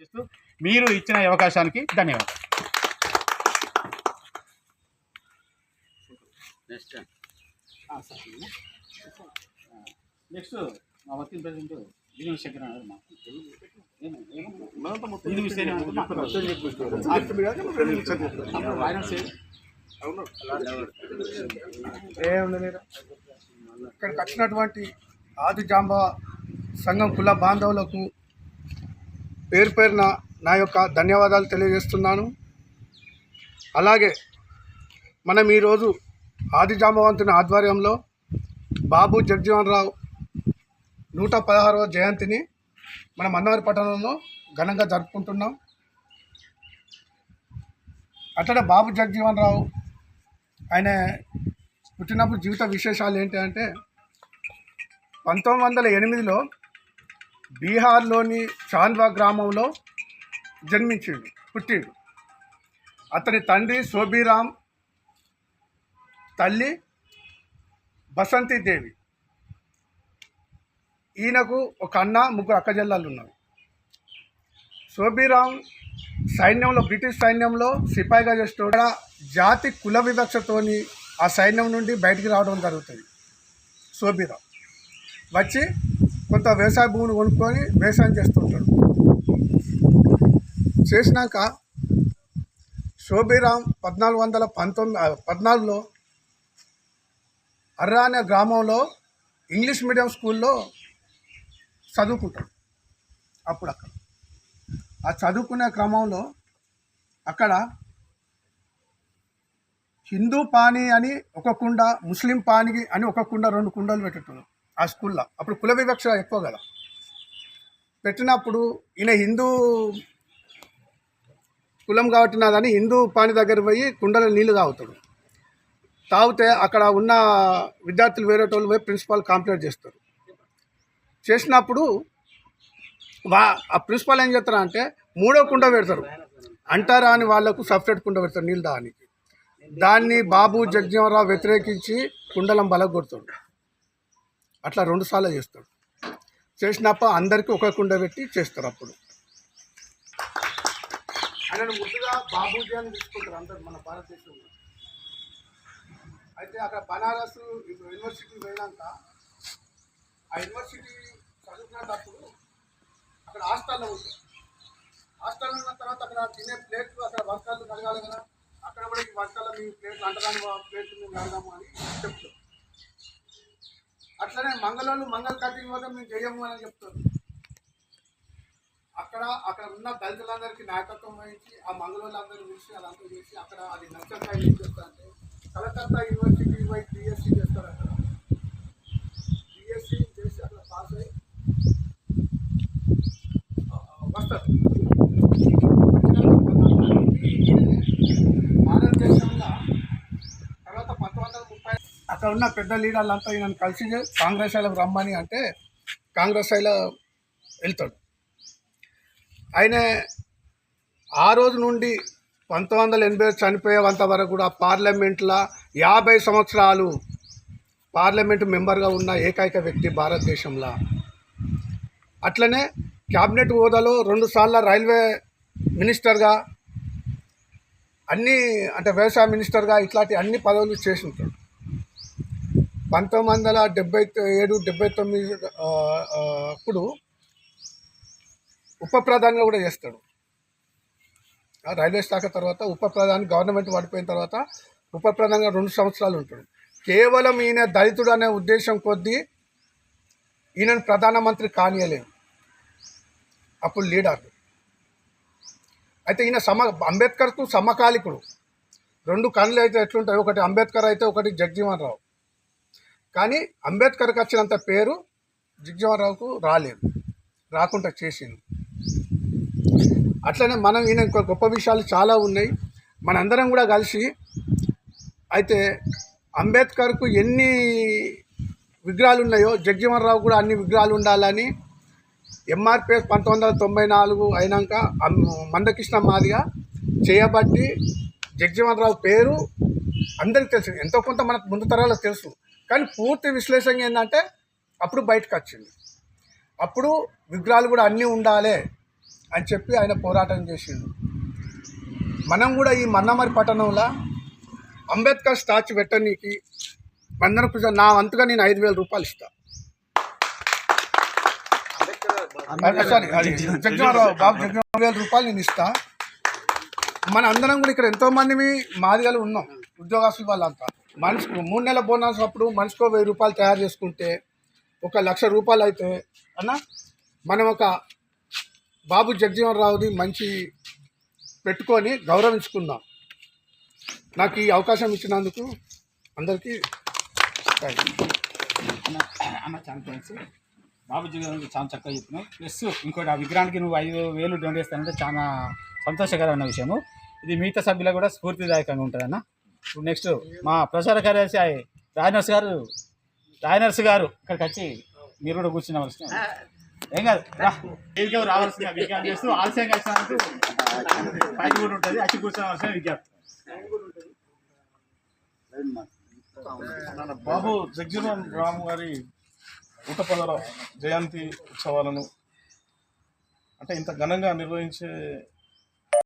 చేస్తూ మీరు ఇచ్చిన అవకాశానికి ధన్యవాదాలు. నెక్స్ట్ మా వర్కింగ్ ప్రెసిడెంట్ విజయ శంకర్. ఇక్కడికి వచ్చినటువంటి ఆది జాంబ సంఘం కుల బాంధవులకు పేరు పేరున నా యొక్క ధన్యవాదాలు తెలియజేస్తున్నాను. అలాగే మనం ఈరోజు ఆదిజామవంతుని ఆధ్వర్యంలో బాబు జగజీవన్ రావు నూట పదహారవ జయంతిని మన మన్నవరి పట్టణంలో ఘనంగా జరుపుకుంటున్నాం. అట్లనే బాబు జగజీవన్ రావు ఆయన పుట్టినప్పుడు జీవిత విశేషాలు ఏంటి అంటే పంతొమ్మిది వందల ఎనిమిదిలో బీహార్లోని చాంద్వా గ్రామంలో జన్మించిండు పుట్టిండు. అతని తండ్రి శోభీరామ్ తల్లి బసంతీదేవి. ఈయనకు ఒక అన్న ముగ్గురు అక్కజల్లాలు ఉన్నారు శోభిరామ్ సైన్యంలో బ్రిటిష్ సైన్యంలో సిపాయిగా చేస్తూ జాతి కుల వివక్షతోని ఆ సైన్యం నుండి బయటికి రావడం జరుగుతుంది. శోభిరామ్ వచ్చి కొంత వ్యవసాయ భూమిని కొనుక్కొని వ్యవసాయం చేస్తుంటాడు. చేసినాక శోభిరామ్ పద్నాలుగు వందల పంతొమ్మిది పద్నాలుగులో అర్రా అనే గ్రామంలో ఇంగ్లీష్ మీడియం స్కూల్లో చదువుకుంటాడు. అప్పుడు అక్కడ. ఆ చదువుకునే క్రమంలో అక్కడ హిందూ పానీ అని ఒక కుండ ముస్లిం పానీ అని ఒక కుండ రెండు కుండలు పెట్టేటోళ్ళు. ఆ స్కూల్లో. అప్పుడు కుల వివక్ష ఎక్కువ కదా. పెట్టినప్పుడు ఈయన హిందూ కులం కాబట్టి నాదని హిందూ పాని దగ్గర పోయి కుండలో నీళ్ళు తాగుతాడు. తాగితే అక్కడ ఉన్న విద్యార్థులు వేరే వాళ్ళు పోయి ప్రిన్సిపాల్ కంప్లైంట్ చేస్తారు. చేసినప్పుడు వా ఆ ప్రిన్సిపాల్ ఏం చేస్తారు అంటే మూడో కుండ పెడతారు. అంటారా అని వాళ్ళకు సపరేట్ కుండ పెడతారు నీళ్ళు దానికి దాన్ని బాబు జగ్జీవరావు వ్యతిరేకించి కుండలం బలగొడతాడు అట్లా రెండు సార్లు చేస్తాడు. చేసినప్పుడు అందరికీ ఒక కుండ పెట్టి చేస్తారు అప్పుడు. ఆయన ముద్దుగా బాబూజీ అని తీసుకుంటారు అందరు మన భారతదేశంలో. అయితే అక్కడ బనారస్ యూనివర్సిటీ పోయినాక ఆ యూనివర్సిటీ చదువుకునేటప్పుడు అక్కడ హాస్టల్లో ఉంటుంది హాస్టల్ ఉన్న తర్వాత అక్కడ తినే ప్లేట్లు అక్కడ వర్కర్లు కడగాలి కదా. అక్కడ కూడా ఈ వర్కర్లు మీ ప్లేట్లు అంటరాని ప్లేట్లు మేము కడదాము అని చెప్తాం అట్లనే మంగళవాళ్ళు మంగళ కటింగ్ పోతే మేము చేయము అని చెప్తుంది అక్కడ అక్కడ ఉన్న దళితులందరికీ నాయకత్వం వహించి ఆ మంగళవాళ్ళందరూ పిలిచి అదంతా చేసి అక్కడ అది నచ్చక ఏం చేస్తారంటే కలకత్తా యూనివర్సిటీ వైపు బిఎస్సీ చేస్తారు అక్కడ బిఎస్సీ చేసి అక్కడ పాస్ అయ్యి ఆ, వస్తారు భారతదేశంలో తర్వాత పంతొమ్మిది వందల ముప్పై అక్కడ ఉన్న పెద్ద లీడర్లంతా ఈయనను కలిసి కాంగ్రెస్ అయిలకు రమ్మని అంటే కాంగ్రెస్ అయిలో వెళ్తాడు. ఆయన ఆ రోజు నుండి పంతొమ్మిది వందల ఎనభై చనిపోయేంత వరకు కూడా పార్లమెంట్లో యాభై సంవత్సరాలు పార్లమెంటు మెంబర్గా ఉన్న ఏకైక వ్యక్తి భారతదేశంలో. అట్లనే క్యాబినెట్ హోదాలో రెండుసార్లు రైల్వే మినిస్టర్గా అన్ని అంటే వ్యవసాయ మినిస్టర్గా ఇట్లాంటి అన్ని పదవులు చేసి ఉంటాడు. పంతొమ్మిది వందల డెబ్బై ఏడు డెబ్బై తొమ్మిది అప్పుడు ఉప ప్రధానిగా కూడా చేస్తాడు. ఆ రైల్వే శాఖ తర్వాత ఉప ప్రధాని గవర్నమెంట్ పడిపోయిన తర్వాత ఉప ప్రధానిగా రెండు సంవత్సరాలు ఉంటాడు. కేవలం ఈయన దళితుడు అనే ఉద్దేశం కొద్దీ ఈయనను ప్రధానమంత్రి కానియలేదు అప్పుడు లీడర్. అయితే ఈయన సమ అంబేద్కర్కు సమకాలికుడు. రెండు కళ్ళు అయితే ఎట్లుంటాయి? ఒకటి అంబేద్కర్ అయితే ఒకటి జగ్జీవన్ రావు. కానీ అంబేద్కర్కి వచ్చినంత పేరు జిగ్జవరరావుకు రావుకు రాలేదు. రాకుండా చేసింది అట్లనే మనం ఈయన గొప్ప విషయాలు చాలా ఉన్నాయి. మనందరం కూడా కలిసి అయితే అంబేద్కర్కు ఎన్ని విగ్రహాలు ఉన్నాయో జగ్జీవన్ రావు కూడా అన్ని విగ్రహాలు ఉండాలని ఎంఆర్పిఎస్ పంతొమ్మిది వందల తొంభై నాలుగు అయినాక మందకృష్ణ మాదిగా చేయబట్టి జగ్జీవన్ రావు పేరు అందరికీ తెలుసు. ఎంతో కొంత మనకు ముందు తరాలకు తెలుసు. కానీ పూర్తి విశ్లేషణ ఏంటంటే అప్పుడు బయటకు వచ్చింది. అప్పుడు విగ్రహాలు కూడా అన్నీ ఉండాలి అని చెప్పి ఆయన పోరాటం చేసిండు. మనం కూడా ఈ మన్నమరి పట్టణంలో అంబేద్కర్ స్టాచ్యూ పెట్టనీకి మందన పూజ నా వంతుగా నేను ఐదు వేల రూపాయలు ఇస్తా. సారీ అది జగన్రావు బాబు జగన్ వేల రూపాయలు నేను ఇస్తా. మన అందరం కూడా ఇక్కడ ఎంతో మంది మాదిగలు ఉన్నాం ఉద్యోగస్తులు వాళ్ళంతా. మనిషి మూడు నెలల బోనస్ అప్పుడు మనిషికో వెయ్యి రూపాయలు తయారు చేసుకుంటే ఒక లక్ష రూపాయలు అయితే అన్న మనం ఒక బాబు జగజీవన్ రావుని మంచి పెట్టుకొని గౌరవించుకుందాం. నాకు ఈ అవకాశం ఇచ్చినందుకు అందరికీ అన్న అన్న చాలా థ్యాంక్స్ బాబు జగన్ చాలా చక్కగా చెప్పినావు. ప్లస్ ఇంకోటి ఆ విగ్రహానికి నువ్వు ఐదు వేలు డొనేట్ చేస్తానంటే చాలా సంతోషకరమైన విషయము. ఇది మిగతా సభ్యులకు కూడా స్ఫూర్తిదాయకంగా ఉంటుంది అన్న ఇప్పుడు నెక్స్ట్ మా ప్రచార కార్యదర్శి రాయనర్స్ గారు రాయనర్స్ గారు ఇక్కడికి వచ్చి మీరు కూడా కూర్చున్నవలసిన ఏం కాదు రా. రావాల్సిన విజ్ఞప్తి చేస్తూ ఆలస్యంగా వచ్చినందుకు పైకి కూడా ఉంటుంది. వచ్చి కూర్చోవలసిన విజ్ఞప్తి బాబు జగ్జీవన్ రామ్ గారి నూట జయంతి ఉత్సవాలను అంటే ఇంత ఘనంగా నిర్వహించే